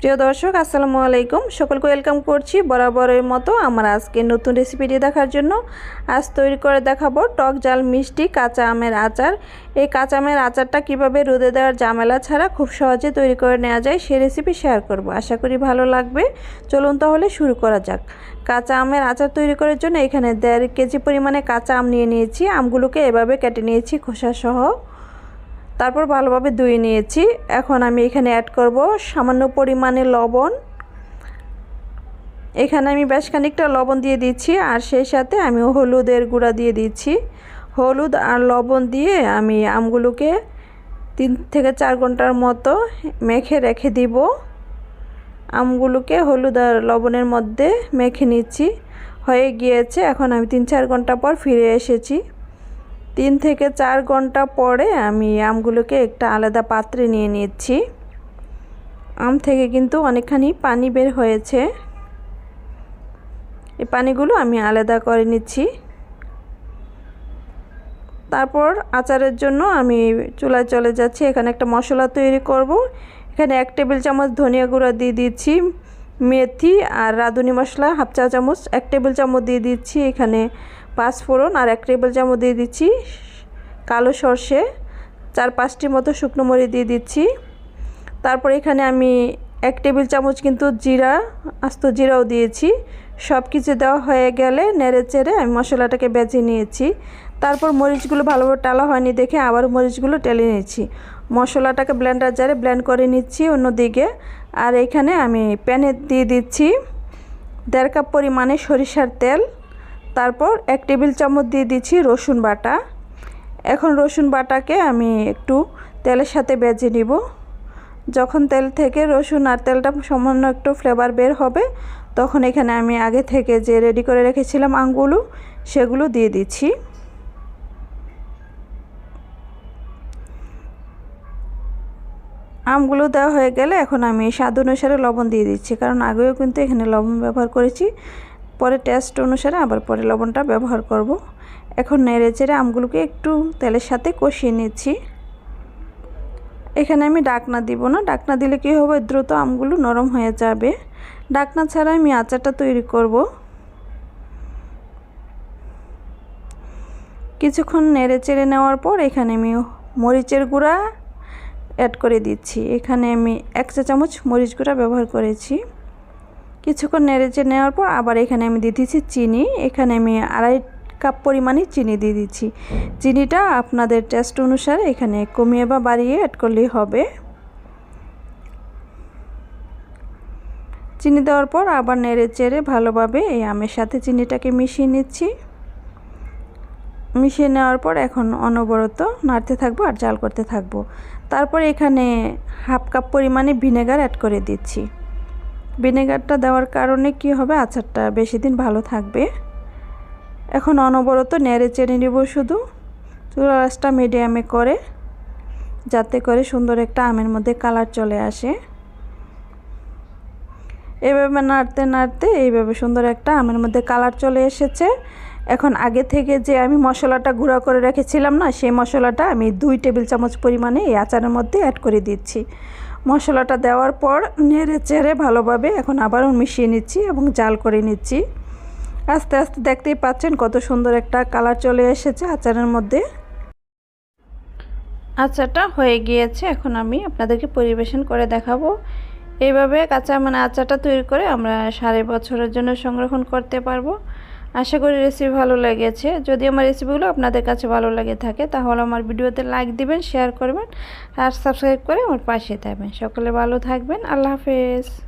প্রিয় দর্শক, আসসালামু আলাইকুম। সকলকে ওয়েলকাম করছি বরাবরের মতো আমার আজকে নতুন রেসিপিটি দেখার জন্য। আজ তৈরি করে দেখাবো টক জাল মিষ্টি কাঁচা আমের আচার। এই কাঁচা আমের আচারটা কীভাবে রোদে দেওয়ার ঝামেলা ছাড়া খুব সহজে তৈরি করে নেওয়া যায় সেই রেসিপি শেয়ার করব। আশা করি ভালো লাগবে। চলুন তাহলে শুরু করা যাক। কাঁচা আমের আচার তৈরি করার জন্য এখানে দেড় কেজি পরিমাণে কাঁচা আম নিয়ে নিয়েছি। আমগুলোকে এভাবে কেটে নিয়েছি খোসা সহ তারপর ভালোভাবে ধুয়ে নিয়েছি। এখন আমি এখানে অ্যাড করব সামান্য পরিমাণে লবণ। এখানে আমি বেশ খানিকটা লবণ দিয়ে দিচ্ছি আর সেই সাথে আমি হলুদের গুঁড়া দিয়ে দিচ্ছি। হলুদ আর লবণ দিয়ে আমি আমগুলোকে তিন থেকে চার ঘণ্টার মতো মেখে রেখে দিব। আমগুলোকে হলুদ আর লবণের মধ্যে মেখে নিচ্ছি। হয়ে গিয়েছে, এখন আমি তিন চার ঘণ্টা পর ফিরে এসেছি। তিন থেকে চার ঘণ্টা পরে আমি আমগুলোকে একটা আলাদা পাত্রে নিয়ে নিচ্ছি। আম থেকে কিন্তু অনেকখানি পানি বের হয়েছে। এই পানিগুলো আমি আলাদা করে নিচ্ছি। তারপর আচারের জন্য আমি চুলায় চলে যাচ্ছি। এখানে একটা মশলা তৈরি করব। এখানে এক টেবিল চামচ ধনিয়া গুঁড়া দিয়ে দিচ্ছি। মেথি আর রাঁধুনি মশলা হাফ চা চামচ, এক টেবিল চামচ দিয়ে দিচ্ছি এখানে পাঁচ ফোড়ন আর এক টেবিল চামচ দিয়ে দিচ্ছি কালো সর্ষে, চার পাঁচটি মতো শুকনো মরিচ দিয়ে দিচ্ছি। তারপর এখানে আমি এক টেবিল চামচ কিন্তু জিরা, আস্ত জিরাও দিয়েছি। সব কিছু দেওয়া হয়ে গেলে নেড়ে চেড়ে আমি মশলাটাকে বেজে নিয়েছি। তারপর মরিচগুলো ভালোভাবে টালা হয়নি দেখে আবার মরিচগুলো টেলে নিয়েছি। মশলাটাকে ব্লেন্ডার জারে ব্লেন্ড করে নিচ্ছি অন্যদিকে। আর এখানে আমি প্যানে দিয়ে দিচ্ছি দেড় কাপ পরিমাণে সরিষার তেল, তারপর এক টেবিল চামচ দিয়ে দিচ্ছি রসুন বাটা। এখন রসুন বাটাকে আমি একটু তেলের সাথে বেজে নিব। যখন তেল থেকে রসুন আর তেলটা সামান্য একটু ফ্লেভার বের হবে, তখন এখানে আমি আগে থেকে যে রেডি করে রেখেছিলাম আঙ্গুলো সেগুলো দিয়ে দিচ্ছি। আমগুলো দেওয়া হয়ে গেলে এখন আমি স্বাদ অনুসারে লবণ দিয়ে দিচ্ছি। কারণ আগেও কিন্তু এখানে লবণ ব্যবহার করেছি। পরে টেস্ট অনুসারে আবার পরে লবণটা ব্যবহার করব। এখন নেড়ে চেড়ে আমগুলোকে একটু তেলের সাথে কষিয়ে নিচ্ছি। এখানে আমি ডাকনা দিব না। ডাকনা দিলে কী হবে? দ্রুত আমগুলো নরম হয়ে যাবে। ডাকনা ছাড়া আমি আচারটা তৈরি করব। কিছুক্ষণ নেড়ে চেড়ে নেওয়ার পর এখানে আমি মরিচের গুঁড়া অ্যাড করে দিচ্ছি। এখানে আমি এক চা চামচ মরিচ গুঁড়া ব্যবহার করেছি। কিছুক্ষণ নেড়েচে নেওয়ার পর আবার এখানে আমি দিয়ে দিচ্ছি চিনি। এখানে আমি আড়াই কাপ পরিমাণে চিনি দিয়ে দিচ্ছি। চিনিটা আপনাদের টেস্ট অনুসারে এখানে কমিয়ে বা বাড়িয়ে অ্যাড করলেই হবে। চিনি দেওয়ার পর আবার নেড়ে চেড়ে ভালোভাবে এই আমের সাথে চিনিটাকে মিশিয়ে নিচ্ছি। মিশিয়ে নেওয়ার পর এখন অনবরত নাড়তে থাকব আর জাল করতে থাকব। তারপর এখানে হাফ কাপ পরিমাণে ভিনেগার অ্যাড করে দিচ্ছি। ভিনেগারটা দেওয়ার কারণে কি হবে? আচারটা বেশি দিন ভালো থাকবে। এখন অনবরত নেড়ে চেড়ে নেব শুধু। চুলা মিডিয়ামে করে, যাতে করে সুন্দর একটা আমের মধ্যে কালার চলে আসে। এভাবে নাড়তে নাড়তে এইভাবে সুন্দর একটা আমের মধ্যে কালার চলে এসেছে। এখন আগে থেকে যে আমি মশলাটা গুঁড়া করে রেখেছিলাম না, সেই মশলাটা আমি দুই টেবিল চামচ পরিমাণে এই আচারের মধ্যে অ্যাড করে দিচ্ছি। মশলাটা দেওয়ার পর নেড়ে চেড়ে ভালোভাবে এখন আবারও মিশিয়ে নিচ্ছি এবং জাল করে নিচ্ছি। আস্তে আস্তে দেখতেই পাচ্ছেন কত সুন্দর একটা কালার চলে এসেছে আচারের মধ্যে। আচারটা হয়ে গিয়েছে, এখন আমি আপনাদেরকে পরিবেশন করে দেখাবো। এইভাবে কাঁচা মানে আচারটা তৈরি করে আমরা সাড়ে বছরের জন্য সংরক্ষণ করতে পারব। আশা করি রেসিপি ভালো লেগেছে। যদি আমার রেসিপিগুলো আপনাদের কাছে ভালো লাগে থাকে, তাহলে আমার ভিডিওতে লাইক দিবেন শেয়ার করবেন, আর সাবস্ক্রাইব করে আমার পাশে থাকবেন। সকলে ভালো থাকবেন। আল্লাহ হাফেজ।